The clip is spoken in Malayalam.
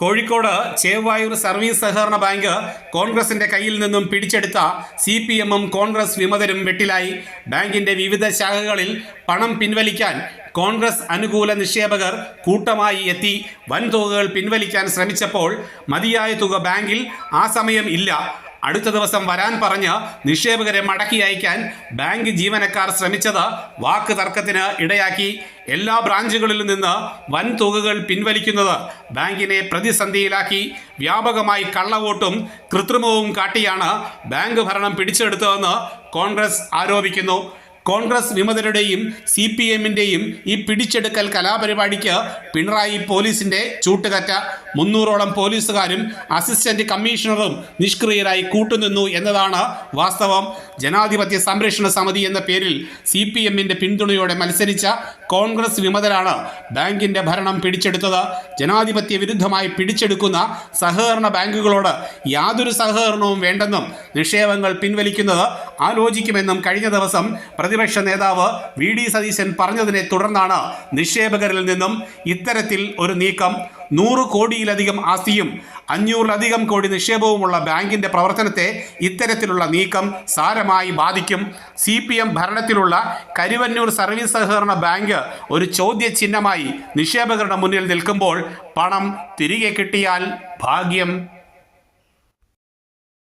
കോഴിക്കോട് ചേവായൂർ സർവീസ് സഹകരണ ബാങ്ക് കോൺഗ്രസിന്റെ കയ്യിൽ നിന്നും പിടിച്ചെടുത്ത സി പി എമ്മും കോൺഗ്രസ് വിമതരും വെട്ടിലായി. ബാങ്കിന്റെ വിവിധ ശാഖകളിൽ പണം പിൻവലിക്കാൻ കോൺഗ്രസ് അനുകൂല നിക്ഷേപകർ കൂട്ടമായി എത്തി. വൻതുകകൾ പിൻവലിക്കാൻ ശ്രമിച്ചപ്പോൾ മതിയായ തുക ബാങ്കിൽ ആ സമയം ഇല്ല. അടുത്ത ദിവസം വരാൻ പറഞ്ഞ് നിക്ഷേപകരെ മടക്കി അയക്കാൻ ബാങ്ക് ജീവനക്കാർ ശ്രമിച്ചത് വാക്ക് തർക്കത്തിന് ഇടയാക്കി. എല്ലാ ബ്രാഞ്ചുകളിൽ നിന്ന് വൻ തുകകൾ പിൻവലിക്കുന്നത് ബാങ്കിനെ പ്രതിസന്ധിയിലാക്കി. വ്യാപകമായി കള്ളവോട്ടും കൃത്രിമവും കാട്ടിയാണ് ബാങ്ക് ഭരണം പിടിച്ചെടുത്തതെന്ന് കോൺഗ്രസ് ആരോപിക്കുന്നു. കോൺഗ്രസ് വിമതരുടെയും സി പി എമ്മിന്റെയും ഈ പിടിച്ചെടുക്കൽ കലാപരിപാടിക്ക് പിണറായി പോലീസിന്റെ ചൂട്ടുകറ്റ. മുന്നൂറോളം പോലീസുകാരും അസിസ്റ്റന്റ് കമ്മീഷണറും നിഷ്ക്രിയരായി കൂട്ടുനിന്നു എന്നതാണ് വാസ്തവം. ജനാധിപത്യ സംരക്ഷണ സമിതി എന്ന പേരിൽ സി പി എമ്മിന്റെ പിന്തുണയോടെ മത്സരിച്ച കോൺഗ്രസ് വിമതരാണ്. ബാങ്കിന്റെ ഭരണം പിടിച്ചെടുത്തത് ജനാധിപത്യ വിരുദ്ധമായി പിടിച്ചെടുക്കുന്ന സഹകരണ ബാങ്കുകളോട് യാതൊരു സഹകരണവും വേണ്ടെന്നും നിക്ഷേപങ്ങൾ പിൻവലിക്കുന്നത് ആലോചിക്കുമെന്നും കഴിഞ്ഞ ദിവസം പ്രതിപക്ഷ നേതാവ് വി ഡി സതീശൻ പറഞ്ഞതിനെ തുടർന്നാണ് നിക്ഷേപകരിൽ നിന്നും ഇത്തരത്തിൽ ഒരു നീക്കം നൂറ് കോടിയിലധികം ആസ്തിയും അഞ്ഞൂറിലധികം കോടി നിക്ഷേപവുമുള്ള ബാങ്കിന്റെ പ്രവർത്തനത്തെ ഇത്തരത്തിലുള്ള നീക്കം സാരമായി ബാധിക്കും. സി പി എം ഭരണത്തിലുള്ള കരുവന്നൂർ സർവീസ് സഹകരണ ബാങ്ക് ഒരു ചോദ്യചിഹ്നമായി നിക്ഷേപകരുടെ മുന്നിൽ നിൽക്കുമ്പോൾ പണം തിരികെ കിട്ടിയാൽ ഭാഗ്യം.